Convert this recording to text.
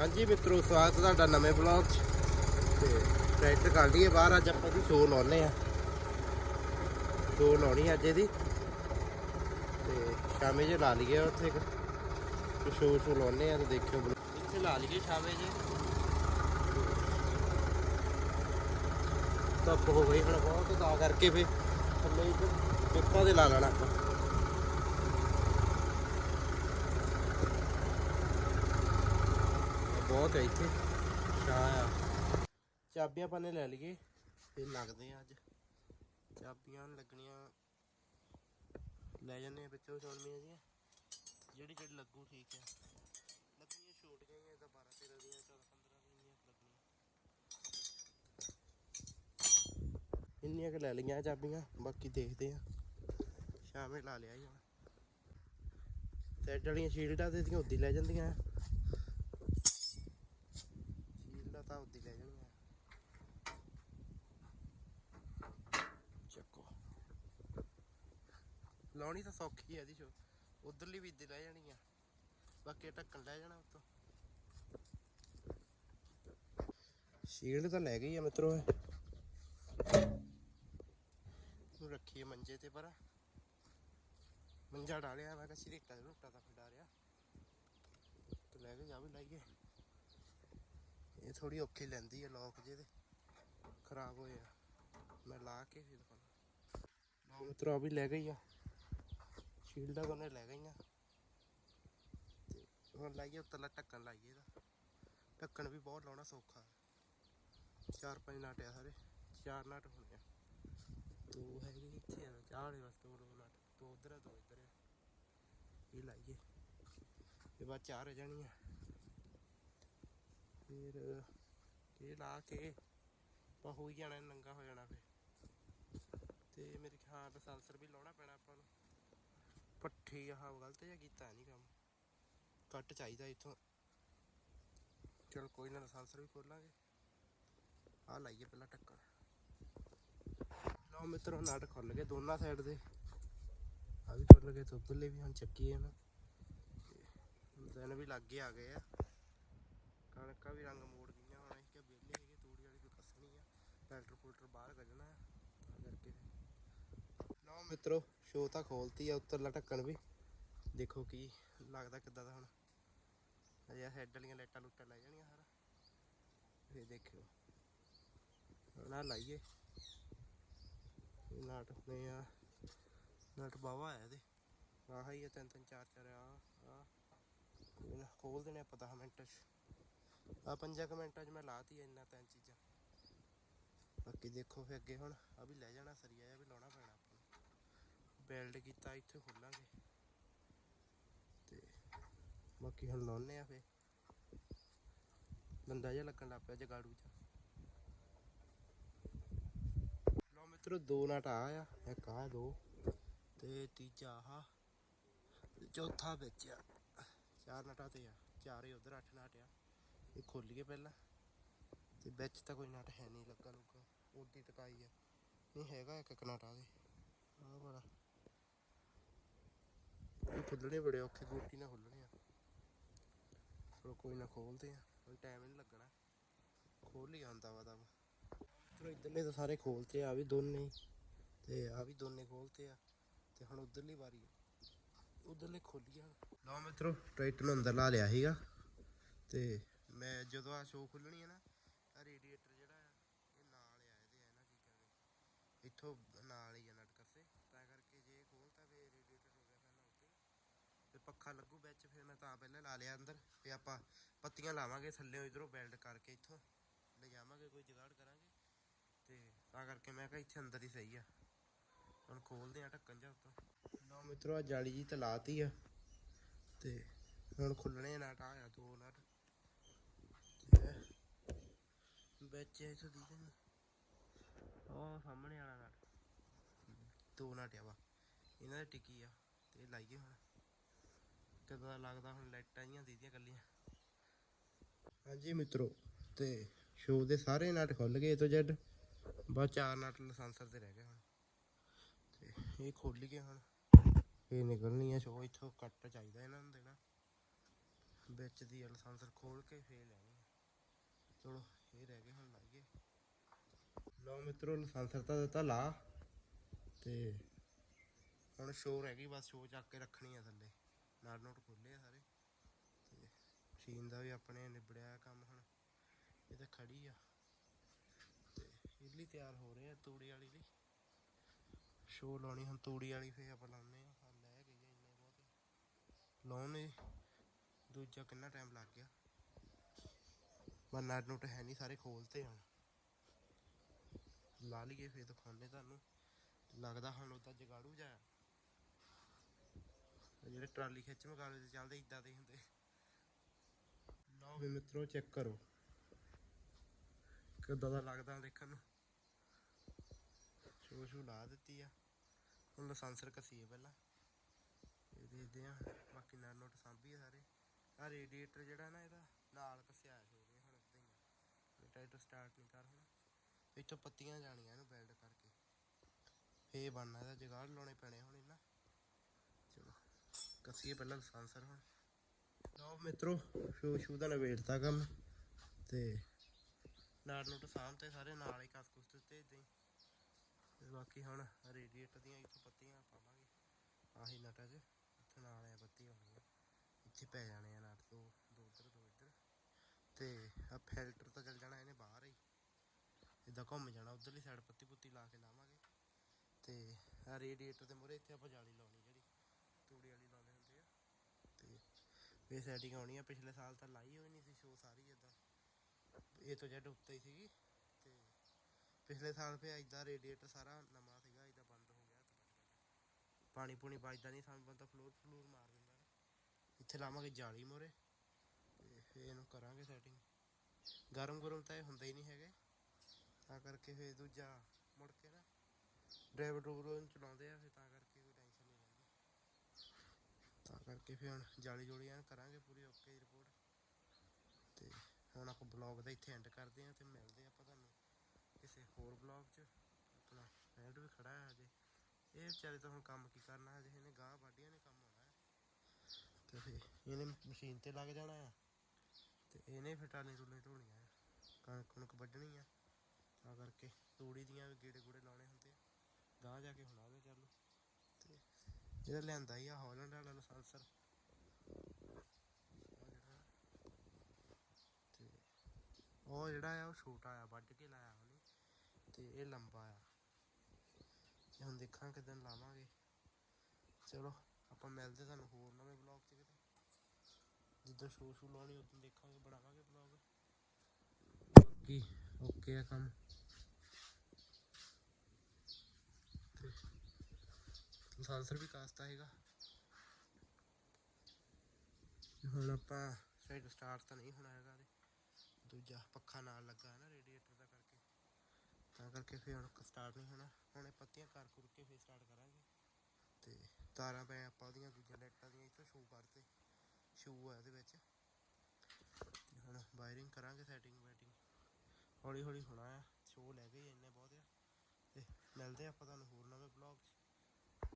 ਹਾਂਜੀ ਮਿੱਤਰੋ, ਸਵਾਗਤ ਤੁਹਾਡਾ ਨਵੇਂ ਬਲੌਗ 'ਚ। ਤੇ ਟਰੈਕਟਰ ਕੱਢ ਲਈਏ ਬਾਹਰ, ਅੱਜ ਆਪਾਂ ਦੀ ਸ਼ੋ ਲਾਉਨੇ ਆ। ਸ਼ੋ ਲਾਉਣੀ ਅੱਜ ਇਹਦੀ। ਤੇ ਸ਼ਾਮੇ ਜੇ ਲਾ ਲਈਏ ਉੱਥੇ ਇੱਕ। ਸ਼ੋ ਸ਼ੋ ਲਾਉਨੇ ਆ ਤੇ ਦੇਖਿਓ ਬਲ- ਇੱਥੇ ਲਾ ਲਈਏ ਸ਼ਾਮੇ ਜੇ। ਧੁੱਪ ਹੋ ਗਈ ਹੁਣ ਬਹੁਤ, ਤਾਂ ਕਰਕੇ ਫੇ ਥੱਲੇ ਇੱਕ ਪਿੱਪਾਂ ਦੇ ਲਾ ਲੈਣਾ ਆਪਾਂ। ਬਹੁਤ ਹੈ ਇੱਥੇ। ਛਾਂ ਆ। ਚਾਬੀਆਂ ਪਾਣੇ ਲੈ ਲਈਏ। ਤੇ ਲੱਗਦੇ ਆ ਅੱਜ। ਚਾਬੀਆਂ ਲੱਗਣੀਆਂ। ਲੈ ਜਾਂਦੇ ਆ ਵਿੱਚੋਂ ਸੋਲਮੀਆਂ ਜੀਆਂ। ਜਿਹੜੀ ਜਿਹੜੀ ਲੱਗੂ ਠੀਕ ਹੈ। ਲੱਗਣੀਆਂ ਛੋਟ ਗਈਆਂ ਤਾਂ 12 13 ਦੀਆਂ 14 15 ਦੀਆਂ ਲੱਗਣੀਆਂ। ਇੰਨੀਆਂ ਕੁ ਲੈ ਲਈਆਂ ਚਾਬੀਆਂ। ਬਾਕੀ ਦੇਖਦੇ ਆ। ਸ਼ਾਮੇ ਲਾ ਲਿਆ ਜੀ ਹੁਣ। ਤੇ ਜਿਹੜੀਆਂ ਸ਼ੀਲਡਾਂ ਦੇ ਦੀਆਂ ਉੱਦੀ ਲੈ ਜਾਂਦੀਆਂ ਸ਼ੀਲਡਾਂ ਤਾਂ ਉੱਦੀ ਲੈ ਜਾਣੀਆਂ ਚੱਕੋ ਲਾਉਣੀ ਤਾਂ ਸੌਖੀ ਆ ਦੀ ਸ਼ੋ। ਉਧਰਲੀ ਵੀ ਇੱਦੀ ਲੈ ਜਾਣੀ ਆ। ਬਾਕੀ ਢੱਕਣ ਲੈ ਜਾਣਾ ਉੱਤੋਂ। ਸ਼ੀਲਡ ਤਾਂ ਲੈ ਗਈ ਆ ਮਿੱਤਰੋ ਨੂੰ ਰੱਖੀਏ ਮੰਜੇ ਤੇ ਪਰ। ਮੰਜਾ ਡਾਲਿਆ ਮੈਂ ਕਿਹਾ ਸਿਰੇਟਾ ਰੋਟਾ ਤਾਂ ਫਡਾ ਤੇ ਲੈ ਕੇ ਜਾ ਵੀ ਲਾਈਏ। ਇਹ ਥੋੜੀ ਔਖੀ ਲੈਂਦੀ ਆ ਲੋਕ ਜੇ ਖਰਾਬ ਹੋਏ ਆ। ਮੈਂ ਲਾ ਕੇ ਫਿਰ ਲਓ ਮਿੱਤਰੋ ਆ ਵੀ ਲੈ ਗਈ ਆ। ਸ਼ੀਲਡਾਂ ਕੋਨੇ ਲੈ ਗਈਆਂ। ਤੇ ਹੁਣ ਲਾਈਏ, ਉੱਤਰਲਾ ਢੱਕਣ ਲਾਈਏ ਇਹਦਾ। ਢੱਕਣ ਵੀ ਬਹੁਤ ਲਾਉਣਾ ਸੌਖਾ। ਚਾਰ ਪੰਜ ਨਾਟ ਆ ਸਾਰੇ, ਚਾਰ ਨਾਟ ਹੋਣੇ ਆ। ਦੋ ਹੈਗੇ ਇੱਥੇ ਆ ਚਾਹ ਵਾਲੇ ਵਾਸਤੇ ਦੋ ਨਾਟ। ਦੋ ਉਧਰ ਆ, ਦੋ ਇੱਧਰ ਆ। ਇਹ ਲਾਈਏ। ਇਹ ਬਾਅਦ ਚਾਰ ਰਹਿ ਜਾਣੀਆਂ। ਫਿਰ ਇਹ ਲਾ ਕੇ ਪਾ ਹੋ ਜਾਣਾ, ਨੰਗਾ ਹੋ ਜਾਣਾ ਫਿਰ। ਤੇ ਮੇਰੇ ਖਿਆਲ ਸਲਸਰ ਵੀ ਲਾਉਣਾ ਪੈਣਾ ਆਪਾਂ ਨੂੰ। ਪੱਠੀ ਆਹ ਗਲਤ ਜਿਹਾ ਕੀਤਾ ਨਹੀਂ ਕੰਮ। ਕੱਟ ਚਾਹੀਦਾ ਇੱਥੋਂ। ਚਲ ਕੋਈ ਨਾ ਸਲਸਰ ਵੀ ਖੋਲਾਂਗੇ। ਆ ਲਾਈਏ ਪਹਿਲਾਂ ਟੱਕਣ ਲਓ ਮਿੱਤਰੋ, ਨਾਟ ਖੁੱਲ ਗਏ ਦੋਨਾਂ ਸਾਈਡ ਦੇ। ਆ ਵੀ ਖੁੱਲ ਗਏ ਤੇ ਉੱਧਰਲੇ ਵੀ ਹੁਣ ਚੱਕੀਏ ਨਾ। ਦਿਨ ਵੀ ਲੱਗੇ ਆ ਗਏ ਆ। ਕਣਕਾਂ ਵੀ ਰੰਗ ਮੋੜ ਗਈਆਂ ਹੁਣ, ਅਸੀਂ ਕਿ ਵਿਹਲੇ ਹੈਗੇ, ਤੂੜੀ ਵਾਲੀ ਕੋਈ ਕੱਸਣੀ ਆ। ਟਰੈਕਟਰ ਫੁਲਟਰ ਬਾਹਰ ਕੱਢਣਾ ਤਾਂ ਕਰਕੇ। ਲਓ ਮਿੱਤਰੋ ਸ਼ੋ ਤਾਂ ਖੋਲਤੀ ਆ, ਉੱਤਰਲਾ ਢੱਕਣ ਵੀ। ਦੇਖੋ ਕੀ ਲੱਗਦਾ ਕਿੱਦਾਂ ਦਾ ਹੁਣ। ਅਜੇ ਹੈਡ ਵਾਲੀਆਂ ਲਾਈਟਾਂ ਲੁੱਟਾਂ ਲੈ ਜਾਣੀਆਂ ਸਾਰਾ। ਇਹ ਦੇਖਿਓ। ਹੁਣ ਆਹ ਲਾਈਏ। ਇਹ ਨਾਟ ਨੇ ਆ, ਨਟ ਬਾਵਾ ਆ ਇਹਦੇ। ਆਹ ਹੀ ਆ ਤਿੰਨ ਤਿੰਨ, ਚਾਰ ਚਾਰ, ਆ ਆ। ਖੋਲ ਦੇਣੇ ਆਪਾਂ 10 ਮਿੰਟ ਚ। ਆ ਪੰਜਾਂ ਕੁ ਮਿੰਟਾਂ ਚ ਮੈਂ ਲਾਤੀ ਆ ਇੰਨਾ ਤਿੰਨ ਚੀਜ਼ਾਂ। ਬਾਕੀ ਦੇਖੋ ਫੇ ਅੱਗੇ ਹੁਣ ਆ ਵੀ ਲੈ ਜਾਣਾ, ਸਰੀਆ ਜਿਹਾ ਵੀ ਲਾਉਣਾ ਪੈਣਾ। ਬਿਲਡ ਕੀਤਾ ਇੱਥੇ ਖੋਲਾਂਗੇ। ਤੇ ਬਾਕੀ ਹੁਣ ਲਾਉਨੇ ਆ ਫੇ ਬੰਦਾ ਜਿਹਾ ਲੱਗਣ ਲੱਗ ਪਿਆ ਜਗਾੜੂ ਚ। ਲਓ ਮਿੱਤਰੋ, ਦੋ ਨਟ ਆ ਆ, ਇੱਕ ਆ ਦੋ। ਤੇ ਤੀਜਾ ਆਹ ਚੌਥਾ ਵਿੱਚ ਆ। ਚਾਰ ਨਟਾਂ ਤੇ ਆ। ਚਾਰੇ ਉਧਰ ਅੱਠ ਨਟ ਆ। ਇਹ ਖੋਲੀਏ ਪਹਿਲਾਂ। ਤੇ ਵਿੱਚ ਤਾਂ ਕੋਈ ਨਟ ਹੈ ਨਹੀਂ ਲੱਗਾ ਲੁੱਗਾ ਉਹਦੀ ਟਕਾਈ ਆ। ਨਹੀਂ ਹੈਗਾ ਇੱਕ ਇੱਕ ਦੇ। ਆਹ ਬੜਾ ਇਹ ਖੁੱਲਣੇ ਬੜੇ ਔਖੇ, ਗੋਟੀ ਨਾਲ ਖੁੱਲਣੇ ਆ। ਚਲੋ ਕੋਈ ਨਾ ਖੋਲਦੇ ਆ ਕੋਈ ਟਾਈਮ ਨਹੀਂ ਲੱਗਣਾ। ਖੋਲ ਹੀ ਆਉਂਦਾ ਵਾ ਤਾਂ। ਚਲੋ ਇਧਰਲੇ ਤਾਂ ਸਾਰੇ ਖੋਲਤੇ ਆ ਵੀ ਦੋਨੇ ਤੇ ਆ ਵੀ ਦੋਨੇ ਖੋਲਤੇ ਆ, ਤੇ ਹੁਣ ਉਧਰਲੀ ਵਾਰੀ ਉਧਰਲੇ ਖੋਲੀਆਂ ਲਓ ਮਿੱਤਰੋ, ਟਰੈਕਟਰ ਨੂੰ ਅੰਦਰ ਲਾ ਲਿਆ ਸੀਗਾ। ਤੇ ਮੈਂ ਜਦੋਂ ਆ ਸ਼ੋ ਖੁੱਲਣੀ ਹੈ ਨਾ ਆ ਰੇਡੀਏਟਰ ਜਿਹੜਾ ਆ, ਇਹ ਨਾਲ ਆ ਇਹਦੇ ਆ ਨਾ ਕੀ ਕਹਿੰਦੇ ਇੱਥੋਂ ਨਾਲ ਹੀ ਆ ਨਟ ਕਰਸੇ ਤਾਂ ਕਰਕੇ ਜੇ ਖੋਲਤਾ ਫੇ ਰੇਡੀਏਟਰ ਹੋ ਗਿਆ ਪਹਿਲਾਂ ਉੱਤੇ ਤੇ ਪੱਖਾ ਲੱਗੂ ਵਿੱਚ, ਫਿਰ ਮੈਂ ਤਾਂ ਪਹਿਲਾਂ ਲਾ ਲਿਆ ਅੰਦਰ, ਤੇ ਆਪਾਂ ਪੱਤੀਆਂ ਲਾਵਾਂਗੇ ਥੱਲੇ ਇਧਰੋਂ ਬੈਲਡ ਕਰਕੇ ਇੱਥੋਂ ਲੈ ਜਾਵਾਂਗੇ ਕੋਈ ਜੁਗਾੜ ਕਰਾਂਗੇ, ਤੇ ਤਾਂ ਕਰਕੇ ਮੈਂ ਕਿਹਾ ਇੱਥੇ ਅੰਦਰ ਹੀ ਸਹੀ ਆ। ਹੁਣ ਖੋਲਦੇ ਆ ਢੱਕਣ ਜਾ ਉੱਤੋਂ। ਲਓ ਮਿੱਤਰੋ ਆ ਜਾਲੀ ਜੀ ਤਾਂ ਆ, ਤੇ ਹੁਣ ਖੁੱਲਣੇ ਨਟ ਆ ਦੋ ਨਟ। ਵਿੱਚ ਇੱਥੋਂ ਦੀ ਨਹੀਂ? ਉਹ ਸਾਹਮਣੇ ਵਾਲਾ ਨਟ। ਦੋ ਨਟ ਆ ਵਾ। ਇਹਨਾਂ ਦੇ ਟਿੱਕੀ ਆ, ਤੇ ਲਾਈਏ ਹੁਣ। ਕਿਦਾਂ ਲੱਗਦਾ ਹੁਣ ਲਾਈਟਾਂ ਜੀਆਂ ਦੀਦੀਆਂ ਕੱਲੀਆਂ ਹਾਂਜੀ ਮਿੱਤਰੋ ਤੇ ਸ਼ੋ ਦੇ ਸਾਰੇ ਨਟ ਖੁੱਲ ਗਏ ਤੋਂ ਜੈਡ ਬਸ ਚਾਰ ਨਟ ਲਾਇਸੈਂਸਰ ਤੇ ਰਹਿ ਗਏ ਹੁਣ। ਤੇ ਇਹ ਖੁੱਲ ਗਏ ਹੁਣ। ਇਹ ਨਿਕਲਣੀ ਆ ਸ਼ੋ ਇੱਥੋਂ ਕੱਟ ਚਾਹੀਦਾ ਇਹਨਾਂ ਨੂੰ ਦੇਣਾ। ਵਿੱਚ ਦੀ ਲਾਇਸੈਂਸਰ ਖੋਲ ਕੇ ਫੇਰ ਲੈਣੀ ਚਲੋ ਇਹ ਰਹਿ ਗਏ ਹੁਣ ਲਾਈਏ। ਲਓ ਮਿੱਤਰੋ ਲਾਇਸੈਂਸਰ ਤਾਂ ਦਿੱਤਾ ਲਾ। ਤੇ ਹੁਣ ਸ਼ੋਅ ਰਹਿ ਗਈ ਬਸ ਸ਼ੋਅ ਚੱਕ ਕੇ ਰੱਖਣੀ ਆ ਥੱਲੇ। ਨਾਟ ਨੋਟ ਖੋਲੇ ਸਾਰੇ। ਤੇ ਮਸ਼ੀਨ ਦਾ ਵੀ ਆਪਣੇ ਨਿਬੜਿਆ ਕੰਮ ਹੁਣ। ਇਹ ਤਾਂ ਖੜੀ ਆ। ਤੇ ਇਹ ਲਈ ਤਿਆਰ ਹੋ ਰਹੇ ਆ ਤੂੜੀ ਵਾਲੀ ਲਈ ਸ਼ੋਅ ਲਾਉਣੀ ਹੁਣ ਤੂੜੀ ਵਾਲੀ ਫੇਰ ਆਪਾਂ ਲਾਉਨੇ ਆ ਹਾਲ ਲੈ ਗਈ ਇੰਨੇ ਬਹੁਤ। ਲਾਉਣੇ ਦੂਜਾ ਕਿੰਨਾ ਟਾਈਮ ਲੱਗ ਗਿਆ। ਪਰ ਨਟ ਨੁਟ ਹੈ ਨਹੀਂ, ਸਾਰੇ ਖੋਲਤੇ ਹੁਣ। ਲਾ ਲਈਏ ਫੇਰ ਦਿਖਾਉਣੇ ਤੁਹਾਨੂੰ। ਲੱਗਦਾ ਹੁਣ ਉਹਦਾ ਜਗਾੜੂ ਜਾ ਜਿਹੜੇ ਟਰਾਲੀ ਖਿੱਚ ਮਗਾਲੇ ਤੇ ਚੱਲਦੇ ਇਦਾਂ ਦੇ ਹੁੰਦੇ। ਲਓ ਵੀ ਮਿੱਤਰੋ ਚੈੱਕ ਕਰੋ। ਕਿੱਦਾਂ ਦਾ ਲੱਗਦਾ ਦੇਖਣ ਨੂੰ। ਸ਼ੋ ਸ਼ੂ ਲਾ ਦਿੱਤੀ ਆ। ਹੁਣ ਲਾਇਸੈਂਸਰ ਕਸੀਏ ਪਹਿਲਾਂ। ਇਹ ਦੇਖਦੇ ਆ। ਬਾਕੀ ਨਾਲ ਨੋਟ ਸਾਂਭੀ ਆ ਸਾਰੇ। ਆ ਰੇਡੀਏਟਰ ਜਿਹੜਾ ਨਾ, ਇਹਦਾ ਨਾਲ ਕਸਿਆ ਹੋ ਗਿਆ ਹੁਣ ਇਦਾਂ ਹੀ ਟਾਈਟਰ ਸਟਾਰਟ ਨਹੀਂ ਕਰ ਹੁਣ। ਇੱਥੋਂ ਪੱਤੀਆਂ ਜਾਣੀਆਂ ਇਹਨੂੰ ਬਿਲਡ ਕਰਕੇ। ਫੇਰ ਬਣਨਾ ਇਹਦਾ। ਜਗਾੜ ਲਾਉਣੇ ਪੈਣੇ ਹੁਣ ਇਹਨਾਂ। ਕਸੀਏ ਪਹਿਲਾਂ ਲਾਇਸੈਂਸਰ ਹੁਣ। ਲਓ ਮਿੱਤਰੋ, ਸ਼ੂ ਸ਼ੂ ਦਾ ਨਵੇੜਤਾ ਕੰਮ। ਤੇ ਨਾੜ ਨੋਟ ਸਾਹਮਣੇ ਸਾਰੇ, ਨਾਲ ਹੀ ਕਸ ਕੁਸ ਦਿੱਤੇ ਏਦਾਂ ਹੀ। ਬਾਕੀ ਹੁਣ ਰੇਡੀਏਟਰ ਦੀਆਂ ਇੱਥੋਂ ਪੱਤੀਆਂ ਪਾਵਾਂਗੇ। ਆਹੀ ਨਟਾਂ 'ਚ ਇੱਥੇ ਨਾਲ ਆ ਪੱਤੀ ਹੋਣੀ ਆ। ਇੱਥੇ ਪੈ ਜਾਣੇ ਆ ਨਟ ਦੋ ਦੋ ਇੱਧਰ ਦੋ ਇੱਧਰ। ਤੇ ਆ ਫਿਲਟਰ ਤਾਂ ਚੱਲ ਜਾਣਾ, ਇਹਨੇ ਬਾਹਰ ਹੀ। ਇਦਾਂ ਘੁੰਮ ਜਾਣਾ, ਉਧਰਲੀ ਸਾਈਡ ਪੱਤੀ ਪੁੱਤੀ ਲਾ ਕੇ ਲਾਵਾਂਗੇ। ਤੇ ਆ ਰੇਡੀਏਟਰ ਦੇ ਮੂਹਰੇ ਇੱਥੇ ਆਪਾਂ ਜਾਲੀ ਲਾਉਣੀ ਜਿਹੜੀ ਤੂੜੀ ਵਾਲੀ ਲਾਉਂਦੇ ਹੁੰਦੇ ਆ ਤੇ ਇਹ ਸੈਟਿੰਗ ਆਉਣੀ ਆ, ਪਿਛਲੇ ਸਾਲ ਤਾਂ ਲਾਈ ਹੋਈ ਨਹੀਂ ਸੀ ਸ਼ੋ ਸਾਰੀ ਇਦਾਂ ਇਹ ਤੋਂ ਜੱਟ ਉੱਤੇ ਹੀ ਸੀਗੀ, ਤੇ ਪਿਛਲੇ ਸਾਲ ਪਿਆ ਇਦਾਂ ਰੇਡੀਏਟਰ ਸਾਰਾ ਨਵਾਂ ਸੀਗਾ ਇਦਾਂ ਬੰਦ ਹੋ ਗਿਆ। ਪਾਣੀ ਪੂਣੀ ਵੱਜਦਾ ਨਹੀਂ, ਸਾਨੂੰ ਬੰਦਾ ਫਲੋਰ ਫਲੂਰ ਮਾਰ ਦਿੰਦਾ ਇੱਥੇ ਲਾਵਾਂਗੇ ਜਾਲੀ ਮੋਰੇ ਤੇ ਇਹਨੂੰ ਕਰਾਂਗੇ ਸੈਟਿੰਗ ਗਰਮ ਗਰਮ ਤਾਂ ਇਹ ਹੁੰਦਾ ਹੀ ਨਹੀਂ ਹੈਗੇ। ਤਾਂ ਕਰਕੇ ਫੇਰ ਦੂਜਾ ਮੁੜ ਕੇ ਨਾ ਡਰਾਈਵਰ ਡਰੂਵਰ ਨੂੰ ਚਲਾਉਂਦੇ ਆ, ਫਿਰ ਤਾਂ ਕਰਕੇ ਕੋਈ ਟੈਨਸ਼ਨ ਨਹੀਂ ਰਹਿੰਦੀ ਤਾਂ ਕਰਕੇ ਫਿਰ ਹੁਣ ਜਾਲੀ ਜੋਲੀ ਐਨ ਕਰਾਂਗੇ ਪੂਰੀ ਓਕੇ ਰਿਪੋਰਟ ਤੇ ਹੁਣ ਆਪਾਂ ਬਲੌਗ ਦਾ ਇੱਥੇ ਐਂਡ ਕਰਦੇ ਆ ਤੇ ਮਿਲਦੇ ਆਪਾਂ ਤੁਹਾਨੂੰ ਕਿਸੇ ਹੋਰ ਬਲੌਗ 'ਚ। ਆਪਣਾ ਫਰੈਂਡ ਵੀ ਖੜਾ ਹੈ ਅਜੇ ਇਹ ਵਿਚਾਰੇ ਤਾਂ ਹੁਣ ਕੰਮ ਕੀ ਕਰਨਾ ਹਜੇ, ਇਹਨੇ ਗਾਹ ਵਾਢੀਆਂ ਨੇ ਕੰਮ ਆਉਣਾ ਹੈ। ਤੇ ਫਿਰ ਇਹਨੇ ਮਸ਼ੀਨ ਤੇ ਲੱਗ ਜਾਣਾ ਆ। ਤੇ ਇਹਨੇ ਫਿਰ ਟਾਲੀ ਟੂਲੇ ਢੋਣੀਆਂ ਆ। ਕਣਕ ਕਣਕ ਵੱਢਣੀ ਆ। ਤਾਂ ਕਰਕੇ ਤੂੜੀ ਦੀਆਂ ਵੀ ਗੇੜੇ ਗੂੜੇ ਲਾਉਣੇ ਹੁੰਦੇ ਆ। ਗਾਹ ਜਾ ਕੇ ਹੁਣ ਆਵੇ ਚੱਲ। ਇਹਦਾ ਲਿਆਂਦਾ ਹੀ ਆ ਹਾਲੈਂਡ ਵਾਲਾ ਲਾਇਸੈਂਸਰ ਤੇ ਉਹ ਜਿਹੜਾ ਆ, ਉਹ ਛੋਟਾ ਆ, ਵੱਢ ਕੇ ਲਾਇਆ ਉਹਨੇ। ਤੇ ਇਹ ਲੰਬਾ ਆ। ਤੇ ਹੁਣ ਦੇਖਾਂ ਕਿਦਾਂ ਲਾਵਾਂਗੇ। ਚਲੋ, ਆਪਾਂ ਮਿਲਦੇ ਤੁਹਾਨੂੰ ਹੋਰ ਨਵੇਂ ਬਲੌਗ 'ਚ ਕਿਤੇ। ਜਿੱਦਾਂ ਸ਼ੋ ਸ਼ੂ ਲਾਉਣੀ, ਉਦੋਂ ਦੇਖਾਂਗੇ, ਬਣਾਵਾਂਗੇ ਬਲੌਗ ਬਾਕੀ ਓਕੇ ਆ ਕੰਮ। ਲਾਇਸੈਂਸਰ ਵੀ ਕਾਸਤਾ ਹੈਗਾ। ਤੇ ਹੁਣ ਆਪਾਂ ਸਾਈਡ ਸਟਾਰਟ ਤਾਂ ਨਹੀਂ ਹੋਣਾ ਹੈਗਾ ਤੇ ਦੂਜਾ ਪੱਖਾ ਨਾਲ ਲੱਗਾ ਹੈ ਨਾ ਰੇਡੀਏਟਰ ਦਾ ਕਰਕੇ। ਤਾਂ ਕਰਕੇ ਫਿਰ ਹੁਣ ਸਟਾਰਟ ਨਹੀਂ ਹੋਣਾ। ਹੁਣ ਇਹ ਪੱਤੀਆਂ ਕਰ ਕੁਰ ਕੇ ਫਿਰ ਸਟਾਰਟ ਕਰਾਂਗੇ। ਤੇ ਤਾਰਾਂ ਪੈ ਆਪਾਂ ਉਹਦੀਆਂ, ਦੂਜੀਆਂ ਲਾਈਟਾਂ ਦੀਆਂ, ਇੱਥੋਂ ਸ਼ੋ ਕਰਤੇ। ਸ਼ੂ ਆ ਇਹਦੇ ਵਿੱਚ। ਤੇ ਹੁਣ ਵਾਇਰਿੰਗ ਕਰਾਂਗੇ ਸੈਟਿੰਗ ਵੈਟਿੰਗ ਹੌਲੀ ਹੌਲੀ ਹੋਣਾ ਆ। ਸ਼ੋ ਲੈ ਗਏ ਇੰਨੇ ਬਹੁਤ ਆ। ਤੇ ਮਿਲਦੇ ਆਪਾਂ ਤੁਹਾਨੂੰ ਹੋਰ ਨਵੇਂ ਬਲੌਗ 'ਚ।